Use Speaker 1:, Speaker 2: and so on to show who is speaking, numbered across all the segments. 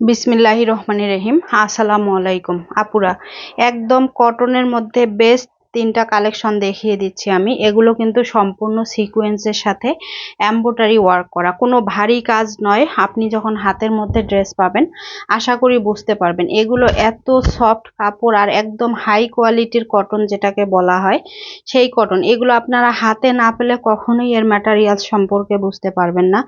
Speaker 1: বিসমিল্লাহি রহমানি রহিম। আসসালামু আলাইকুম। আপুরা একদম কটনের মধ্যে বেস্ট তিনটা কালেকশন দেখিয়ে দিচ্ছি আমি। এগুলো কিন্তু সম্পূর্ণ সিকোয়েন্সের সাথে এম্বোটারি ওয়ার্ক করা। কোনো ভারী কাজ নয়, আপনি যখন হাতের মধ্যে ড্রেস পাবেন, আশা করি বুঝতে পারবেন। এগুলো এত সফট কাপড় আর একদম হাই কোয়ালিটির কটন যেটাকে বলা হয়, সেই কটন এগুলো আপনারা হাতে না পেলে কখনোই এর ম্যাটারিয়াল সম্পর্কে বুঝতে পারবেন না।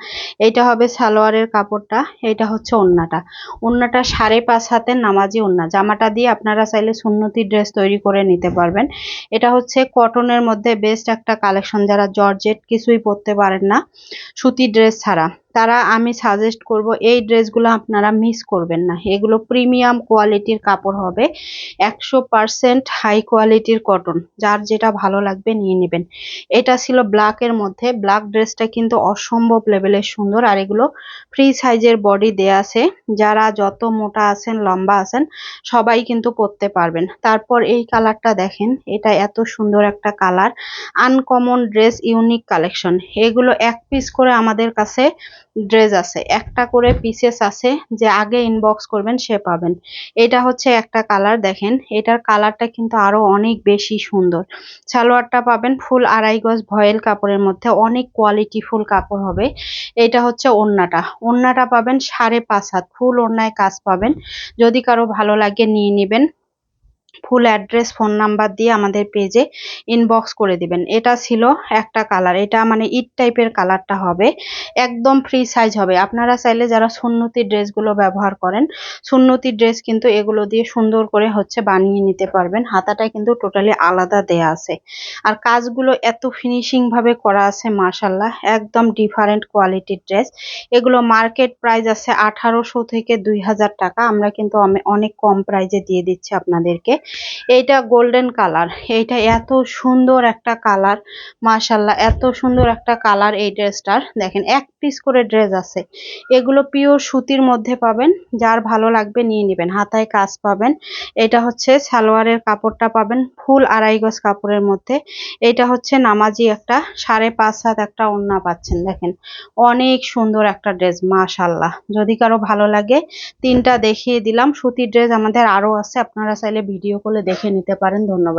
Speaker 1: এটা হবে সালোয়ারের কাপড়টা এটা হচ্ছে ওন্নাটা। ওন্নাটা সাড়ে পাঁচ হাতের নামাজি ওন্না। জামাটা দিয়ে আপনারা চাইলে সুন্নতি ড্রেস তৈরি করে নিতে পারবেন। এটা হচ্ছে কটনের মধ্যে বেস্ট একটা কালেকশন যারা জর্জেট কিছুই পরতে পারেন না। সুতি ড্রেস ছাড়া। তারা আমি সাজেস্ট করব, এই ড্রেসগুলো আপনারা মিস করবেন না। এগুলো প্রিমিয়াম কোয়ালিটির কাপড় হবে। একশো হাই কোয়ালিটির কটন যার যেটা ভালো লাগবে নিয়ে নেবেন। এটা ছিল ব্ল্যাকের মধ্যে। ব্ল্যাক ড্রেসটা কিন্তু অসম্ভব লেভেলের সুন্দর। আর এগুলো ফ্রি সাইজের বডি দেয়া আছে। যারা যত মোটা আছেন, লম্বা আছেন, সবাই কিন্তু পরতে পারবেন। তারপর এই কালারটা দেখেন। এটা এত সুন্দর একটা colour uncommon dress unique collection এগুলো এক পিস করে আমাদের কাছে ড্রেস আছে। একটা করে পিসেস আছে যে আগে ইনবক্স করবেন, সে পাবেন। এটা হচ্ছে একটা কালার দেখেন। এটার কালারটা কিন্তু আরও অনেক বেশি সুন্দর। সালোয়ারটা পাবেন ফুল আড়াই গজ ভয়েল কাপড়ের মধ্যে, অনেক কোয়ালিটি ফুল কাপড় হবে। এটা হচ্ছে ওড়নাটা। ওড়নাটা পাবেন সাড়ে পাঁচ হাত ফুল ওড়নায় কাজ পাবেন। যদি কারও ভালো লাগে নিয়ে নেবেন। ফুল অ্যাড্রেস ফোন নাম্বার দিয়ে আমাদের পেজে ইনবক্স করে দিবেন। এটা ছিল একটা কালার এটা মানে ইট টাইপের কালারটা হবে। একদম ফ্রি সাইজ হবে। আপনারা চাইলে যারা সুন্নতি ড্রেসগুলো ব্যবহার করেন, সুন্নতি ড্রেস কিন্তু এগুলো দিয়ে সুন্দর করে হচ্ছে বানিয়ে নিতে পারবেন। হাতাটা কিন্তু টোটালি আলাদা দেয়া আছে। আর কাজগুলো এত ফিনিশিং ভাবে করা আছে মার্শাল্লাহ একদম ডিফারেন্ট কোয়ালিটির ড্রেস এগুলো মার্কেট প্রাইস আছে আঠারোশো থেকে দুই হাজার টাকা। আমরা কিন্তু অনেক কম প্রাইজে দিয়ে দিচ্ছি আপনাদেরকে। এইটা গোল্ডেন কালার এইটা এত সুন্দর একটা কালার মাশাল্লাহ এত সুন্দর একটা কালার এই ড্রেসটার। দেখেন, এক পিস করে ড্রেস আছে। এগুলো পিওর সুতির মধ্যে পাবেন, যার ভালো লাগবে নিয়ে নেবেন। হাতায় কাজ পাবেন। এটা হচ্ছে সালোয়ারের কাপড়টা পাবেন, ফুল আড়াই গজ কাপড়ের মধ্যে। এটা হচ্ছে নামাজি একটা, সাড়ে পাঁচ হাত একটা ওন্না পাচ্ছেন, দেখেন। অনেক সুন্দর একটা ড্রেস মাশাল্লাহ যদি কারও ভালো লাগে, তিনটা দেখিয়ে দিলাম। সুতির ড্রেস আমাদের আরও আছে, আপনারা চাইলে ভিডিও কলে দেখে নিতে পারেন ধন্যবাদ।